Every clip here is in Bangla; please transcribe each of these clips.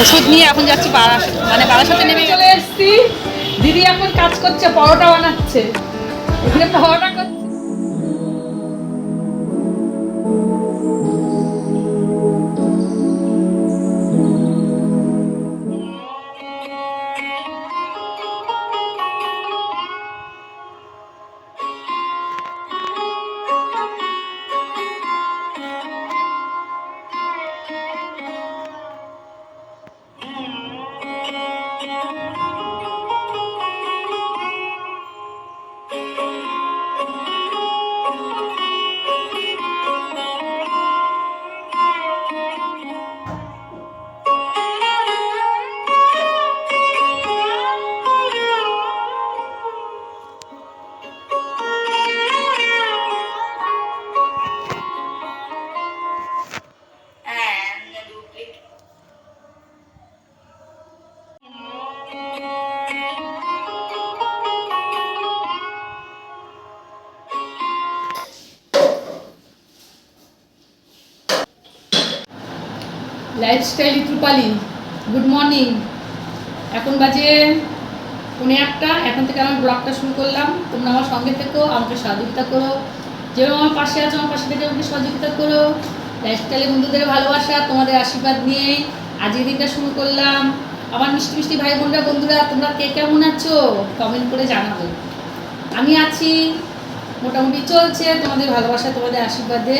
ওষুধ নিয়ে এখন যাচ্ছি বারাসাত। মানে বারাসাতে নেমে চলে এসছি। দিদি এখন কাজ করছে, পরোটা বানাচ্ছে। এখানে পরোটা করছে। লাইফস্টাইল রূপালি গুড মর্নিং এখন বাজে পৌনে একটা এখন থেকে আমার ব্লগটা শুরু করলাম। তোমরা আমার সঙ্গে থেকো, আমাকে সহযোগিতা করো। যেভাবে আমার পাশে আছো, আমার পাশে থেকে আমাকে সহযোগিতা করো। লাইফ লাইফস্টাইলে বন্ধুদের ভালোবাসা, তোমাদের আশীর্বাদ নিয়ে আজকের দিনটা শুরু করলাম। আমার মিষ্টি মিষ্টি ভাই বোনরা, বন্ধুরা, তোমরা কে কেমন আছো? কমেন্ট করে জানাব। আমি আছি। মোটামুটি চলছে তোমাদের ভালোবাসা, তোমাদের আশীর্বাদে।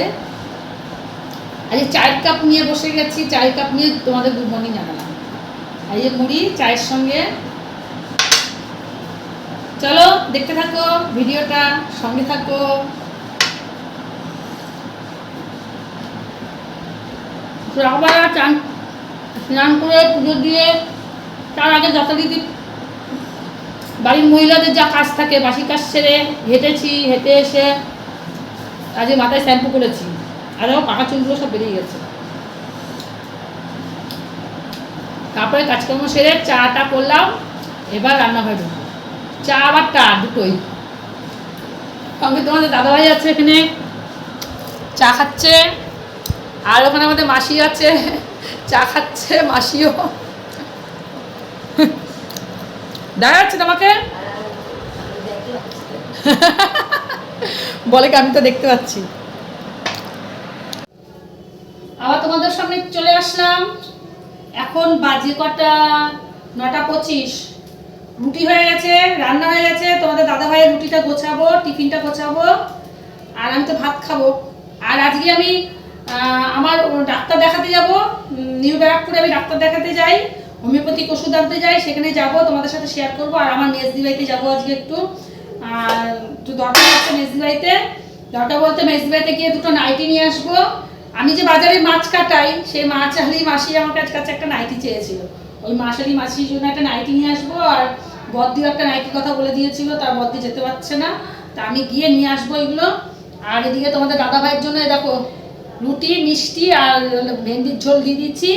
আজকে চায়ের কাপ নিয়ে বসে গেছি, চায়ের কাপ নিয়ে তোমাদের গুড মর্নিং জানালাম। আর এই মুড়ি, চায়ের সঙ্গে চলো দেখতে থাকো, ভিডিওটা সঙ্গে থাকো। চান, স্নান করে পুজো দিয়ে তার আগে যথারীতি বাড়ির মহিলাদের যা কাজ থাকে, বাসি কাজ সেরে হেঁটেছি, হেঁটে এসে আজকে মাথায় শ্যাম্পু করেছি। আর আমার পাকা চুলগুলো সব বেরিয়ে গেছে। তারপরে কাজকর্ম সেরে চাটা করলাম, এবার রান্নাঘরে ঢুকবো। চা আবার টা দুটোই। সঙ্গে তোমাদের দাদাভাই আছে এখানে, চা খাচ্ছে, আর ওখানে আমাদের মাসি আছে, চা খাচ্ছে মাসিও। দেখা যাচ্ছে তোমাকে। বলে কি আমি তো দেখতে পাচ্ছি আবার সামনে চলে আসলাম। এখন বাজে কটা? নটা পঁচিশ। রুটি হয়ে গেছে, রান্না হয়ে গেছে। তোমাদের দাদা ভাইয়ের রুটিটা গোছাবো, টিফিনটা গোছাবো, আর আমি তো ভাত খাব। আর আজকে আমি আমার ডাক্তার দেখাতে যাব। নিউ ব্যারাকপুরে আমি ডাক্তার দেখাতে যাই। হোমিওপ্যাথিক ওষুধ আনতে যাই। সেখানে যাব, তোমাদের সাথে শেয়ার করব। আর আমার মেজদি বাড়িতে যাব আজকে একটু। আর একটু দরকার আছে মেজদি বাড়িতে দরকার বলতে মেজদি বাড়িতে গিয়ে দুটো নাইটি নিয়ে আসব। আমি যে বাজারে মাছ কাটাই সেই মাছ আলি মাসি আমার কাছে কাছে একটা নাইটি চেয়েছিল। ওই মাসালি মাসির জন্য একটা নাইটি নিয়ে আসব আর বদ্দিও একটা নাইটির কথা বলে দিয়েছিল তার বদ্দি যেতে পারছে না। তা আমি গিয়ে নিয়ে আসব এগুলো। আর এদিকে তোমাদের দাদা ভাইয়ের জন্য দেখো, রুটি, মিষ্টি আর ভেন্ডির ঝোল দিয়ে দিচ্ছি।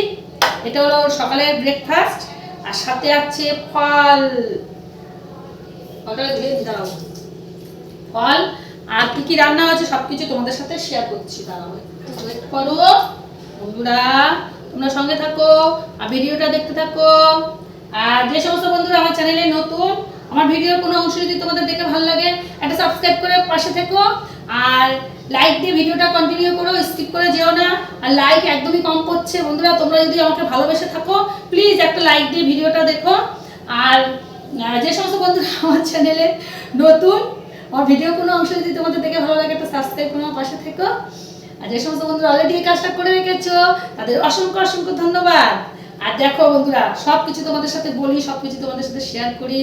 এটা হলো সকালের ব্রেকফাস্ট আর সাথে আছে ফল। ফলটা দিতে ফল। আর কি কি রান্না হয়েছে সবকিছু তোমাদের সাথে শেয়ার করছি দাদা দাঁড়াও একটু করো। বন্ধুরা, তোমরা সঙ্গে থাকো, আর ভিডিওটা দেখতে থাকো। আর যে সমস্ত বন্ধুরা আমার চ্যানেলে নতুন, আমার ভিডিওর কোনো অংশ যদি তোমাদের দেখে ভালো লাগে, একটা সাবস্ক্রাইব করে পাশে থেকো। আর লাইক দিয়ে ভিডিওটা কন্টিনিউ করো স্কিপ করে যেও না। আর লাইক একদমই কম করছে বন্ধুরা, তোমরা যদি আমাকে ভালোবেসে থাকো প্লিজ একটা লাইক দিয়ে ভিডিওটা দেখো। আর যে সমস্ত বন্ধুরা আমার চ্যানেলে নতুন, আমার ভিডিও কোনো অংশ যদি তোমাদের দেখে ভালো লাগে, একটা সাবস্ক্রাইব করে পাশে থেকো। আর যে সমস্ত বন্ধুরা অলরেডি এই কাজটা করে রেখেছো, তাদের অসংখ্য অসংখ্য ধন্যবাদ। আর দেখো বন্ধুরা সব কিছু তোমাদের সাথে বলি সব কিছু তোমাদের সাথে শেয়ার করি।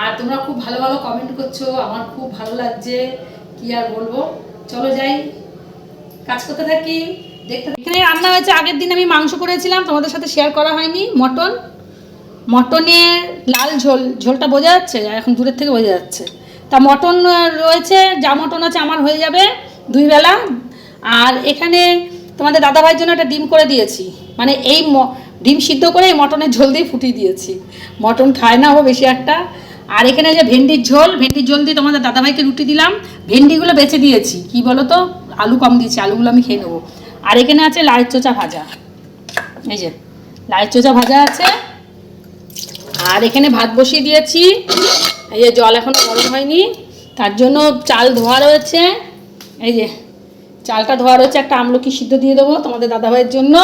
আর তোমরা খুব ভালো ভালো কমেন্ট করছ, আমার খুব ভালো লাগছে। কি আর বলব? চলো যাই, কাজ করতে থাকি। দেখতে রান্না হয়েছে, আগের দিন আমি মাংস করেছিলাম, তোমাদের সাথে শেয়ার করা হয়নি। মটন মটনের লাল ঝোল, ঝোলটা বোঝা যাচ্ছে? এখন দূরের থেকে বোঝা যাচ্ছে। তা মটন রয়েছে, যা মটন আছে আমার হয়ে যাবে দুই বেলা। আর এখানে তোমাদের দাদাভাইয়ের জন্য একটা ডিম করে দিয়েছি। মানে এই ডিম সিদ্ধ করে এই মটনের ঝোল দিয়ে ফুটিয়ে দিয়েছি। মটন খায় না ও বেশি একটা। আর এখানে যে ভেন্ডির ঝোল ভেন্ডির ঝোল দিয়ে তোমাদের দাদাভাইকে রুটি দিলাম। ভেন্ডিগুলো বেছে দিয়েছি। কি বলো তো আলু কম দিয়েছি, আলুগুলো আমি খেয়ে নেব। আর এখানে আছে লাল চোচা ভাজা। এই যে লাল চোচা ভাজা আছে। আর এখানে ভাত বসিয়ে দিয়েছি। এই যে জল এখনও গরম হয়নি। তার জন্য চাল ধোয়া রয়েছে। এই যে চালটা ধোয়া রয়েছে একটা আমলকি সিদ্ধ দিয়ে দেবো তোমাদের দাদাভাইয়ের জন্য।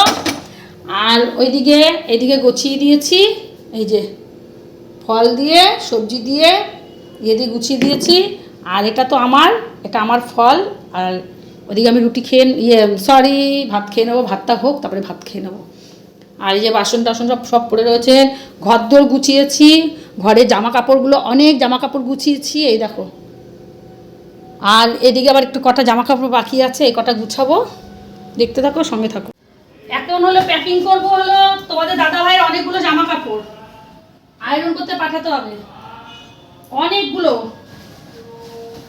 আর ওইদিকে, এইদিকে গুছিয়ে দিয়েছি, এই যে ফল দিয়ে, সবজি দিয়ে ইয়ে দিয়ে গুছিয়ে দিয়েছি। আর এটা তো আমার, এটা আমার ফল। আর ওদিকে আমি রুটি খেয়ে ইয়ে সরি, ভাত খেয়ে নেব, ভাতটা হোক, তারপরে ভাত খেয়ে নেব। আর এই যে বাসন টাসন সব সব পড়ে রয়েছে ঘর দোর গুছিয়েছি, ঘরে জামা কাপড়গুলো অনেক জামা কাপড় গুছিয়েছি, এই দেখো। আর এদিকে আবার একটু কটা জামা কাপড় বাকি আছে, এই কটা গুছাবো। দেখতে থাকো, সঙ্গে থাকো। এখন হলো প্যাকিং করব হলো তোমাদের দাদা ভাইয়ের অনেকগুলো জামা কাপড় আয়রন করতে পাঠাতে হবে। অনেকগুলো।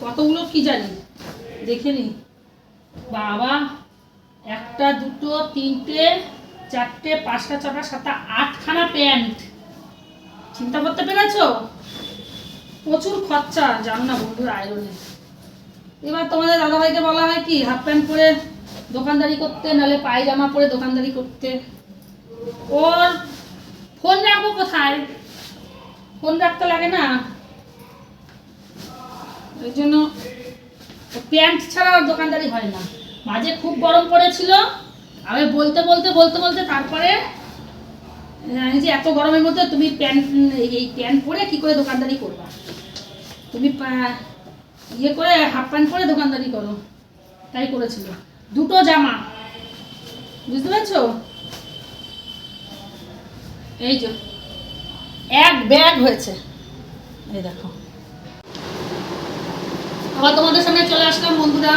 কতগুলো কি জানি? দেখে নি। বাবা, একটা, দুটো, তিনটে, চারটে, পাঁচটা, ছটা, সাতটা, আটখানা প্যান্ট। চিন্তা করতে পেরেছ? প্রচুর খরচা, জানো না বন্ধুর আয়রনে এবার তোমাদের দাদাভাইকে বলা হয় কি হাফ প্যান্ট পরে দোকানদারি করতে নাহলে পায়জামা পরে দোকানদারি করতে। ওর ফোন রাখব কোথায়? ফোন রাখতে লাগে না। ওই জন্য প্যান্ট ছাড়া দোকানদারি হয় না। মাঝে খুব গরম পড়েছিল, আমি বলতে বলতে বলতে বলতে তারপরে যে এত গরমের মধ্যে তুমি প্যান্ট এই প্যান্ট পরে কি করে দোকানদারি করবা? তুমি ইয়ে করে হাফ প্যান্ট পরে দোকানদারি করো। তাই করেছিল। দুটো জামা। বুঝতে পারছ? এই যে, এক ব্যাগ হয়েছে। এই দেখো। আবার তোমাদের সামনে চলে আসলাম, বন্ধুরা।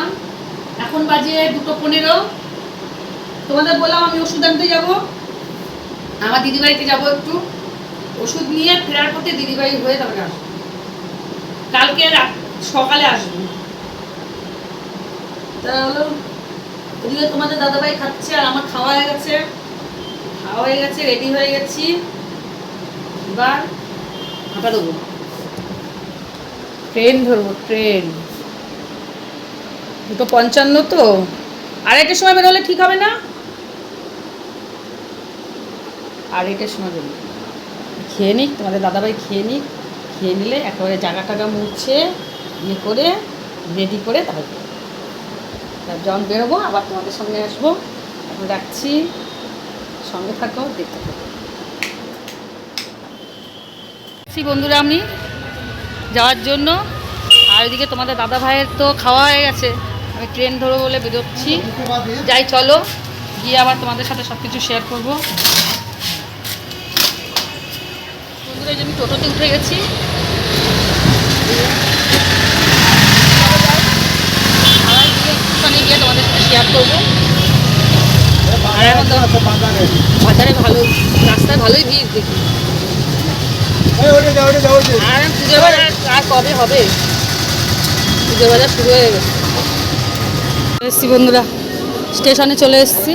এখন বাজে দুটো পনেরো। তোমাদের বললাম আমি ওষুধ আনতে যাব। আমার দিদিবাড়িতে যাব একটু। ওষুধ নিয়ে ফেরার পথে দিদিবাড়ি হয়ে তারপরে কালকে রাত- সকালে আসব। তা হলো ওদিকে তোমাদের দাদাভাই খাচ্ছে আর আমার খাওয়া হয়ে গেছে। খাওয়া হয়ে গেছে রেডি হয়ে গেছি। এবার হাঁটা দেবো। ট্রেন ধরবো, ট্রেন। দুটো পঞ্চান্ন তো। আড়াইটার সময় বেরোলে ঠিক হবে না? আড়াইটার সময় বেরোলে। খেয়ে নিক, তোমাদের দাদাভাই খেয়ে নিক। খেয়ে নিলে একেবারে জায়গা টাগা মুছে ইয়ে করে রেডি করে তার যখন বেরোবো, আবার তোমাদের সঙ্গে আসব। এখন রাখছি। সঙ্গে থাকো, দেখতে থাকো। বন্ধুরা, আমি যাওয়ার জন্য। আর ওইদিকে তোমাদের দাদা ভাইয়ের তো খাওয়া হয়ে গেছে। আমি ট্রেন ধরবো বলে বেরোচ্ছি। যাই, চলো। গিয়ে আবার তোমাদের সাথে সব কিছু শেয়ার করব। বন্ধুরা আমি টোটোতে উঠে গেছি আবার একটুখানি গিয়ে তোমাদের সাথে শেয়ার করব। আর এখন তো বাজারে। ভালো রাস্তায় ভালোই ভিড় দেখি। আর পুজো বাজার আর কবে হবে? পুজো বাজার শুরু হয়ে গেছে। এসছি বন্ধুরা স্টেশনে চলে এসেছি।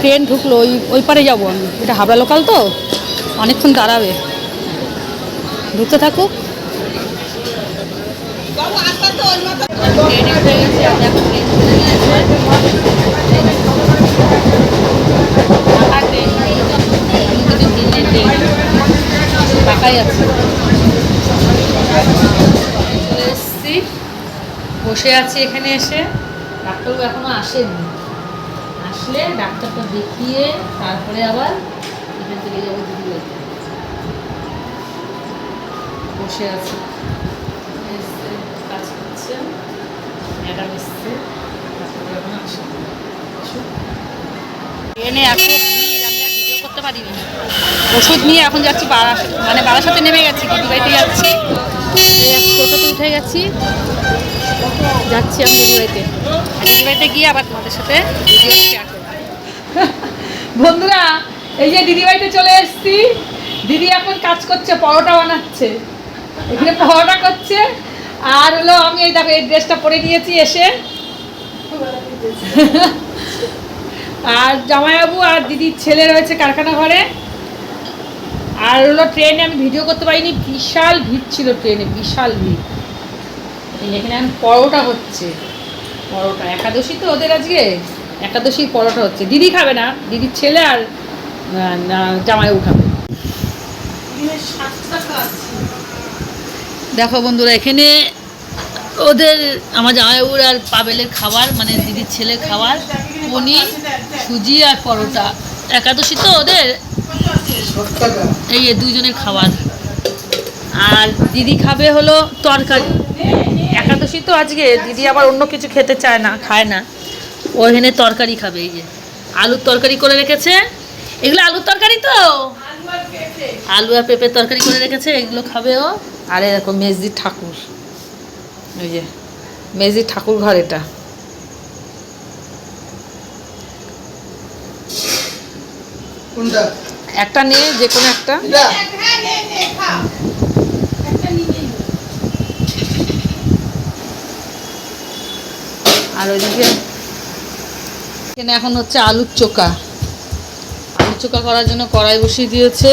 ট্রেন ঢুকলো ওই ওই পারে যাব আমি। এটা হাবড়া লোকাল তো? অনেকক্ষণ দাঁড়াবে। ঢুকতে থাকুক। বসে আছি এখানে এসে। ডাক্তারবাবু এখনও আসেনি আসলে ডাক্তারটা দেখিয়ে তারপরে আবার এখান থেকে যাব দিদি বসে আছে এসছে, কাজ করছে ম্যাডাম এসছে ডাক্তারবাবু এখনও আসেনি আসুক। ট্রেনে এত ভিড় আমি আর ভিডিও করতে পারিনি। ওষুধ নিয়ে এখন যাচ্ছি বারাস মানে বারাসাতে নেমে গেছি দিদিবাড়িতে যাচ্ছি। টোটোতে উঠে গেছি। যাচ্ছি আমি দিদিবাড়িতে আর দিদিবাড়িতে গিয়ে আবার তোমাদের সাথে ভিডিও শেয়ার বন্ধুরা এই যে দিদিবাড়িতে চলে এসছি। দিদি এখন কাজ করছে পরোটা বানাচ্ছে। এখানে পরোটা করছে। আর হলো আমি এই দেখো, এই ড্রেসটা পরে নিয়েছি এসে। আর জামাইবাবু আর দিদির ছেলে রয়েছে কারখানা ঘরে। আর হলো ট্রেনে আমি ভিডিও করতে পারিনি, বিশাল ভিড় ছিল ট্রেনে, বিশাল ভিড়। এখানে এখন পরোটা হচ্ছে, পরোটা। একাদশী তো ওদের আজকে, একাদশীর পরোটা হচ্ছে। দিদি খাবে না, দিদির ছেলে আর জামাই উঠাবে দেখো বন্ধুরা, এখানে ওদের আমার জামাইবাবুর আর পাবেলের খাবার মানে দিদির ছেলের খাবার, পনির, সুজি আর পরোটা। একাদশী তো ওদের? এই দুইজনের খাবার। আর দিদি খাবে হলো তরকারি। একাদশী তো আজকে, দিদি আবার অন্য কিছু খেতে চায় না, খায় না। ও এখানে তরকারি খাবে, এই যে। আলুর তরকারি করে রেখেছে। এগুলো আলুর তরকারি তো? আলু আর পেঁপের তরকারি করে রেখেছে, এগুলো খাবে ও। আর এরকম মেজদির ঠাকুর। ওই যে মেজদির ঠাকুর ঘর এটা। একটা নিয়ে যে কোনো একটা। আর ওইদিকে এখানে এখন হচ্ছে আলুর চোকা আলুর চোকা করার জন্য কড়াই বসিয়ে দিয়েছে।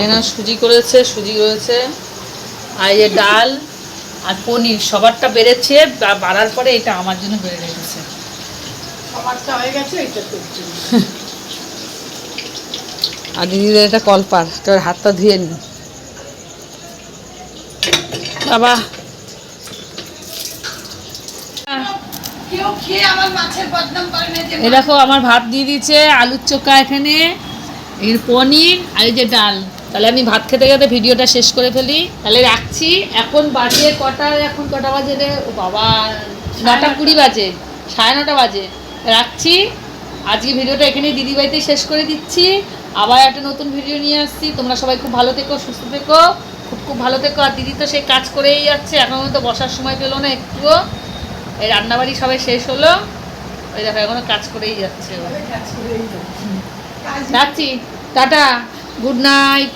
এখানে সুজি করেছে সুজি রয়েছে। আর এই ডাল আর পনির সবারটা বেড়েছে বাড়ার পরে এটা আমার জন্য বেড়ে রেখেছে। হয়ে গেছে এটা করছি আর দিদিদের এটা কলপার তোর হাতটা ধুয়ে নি। বাবা। এই দেখো আমার ভাত দিয়ে দিয়েছে আলুর চোখা এখানে এর পনির আর এই যে ডাল। তাহলে আমি ভাত খেতে খেতে ভিডিওটা শেষ করে ফেলি। তাহলে রাখছি। এখন বাজে কটা? এখন কটা বাজে রে? ও বাবা নটা কুড়ি বাজে সাড়ে নটা বাজে। রাখছি। আজকে ভিডিওটা এখানেই দিদিবাড়িতে শেষ করে দিচ্ছি। আবার একটা নতুন ভিডিও নিয়ে আসছি। তোমরা সবাই খুব ভালো থেকো সুস্থ থেকো। খুব খুব ভালো থেকো। আর দিদি তো সেই কাজ করেই যাচ্ছে। এখন তো বসার সময় পেল না একটুও। এই রান্নাবাড়ি সবাই শেষ হলো। ওই দেখো এখনও কাজ করেই যাচ্ছে। রাখছি। টাটা। Good night.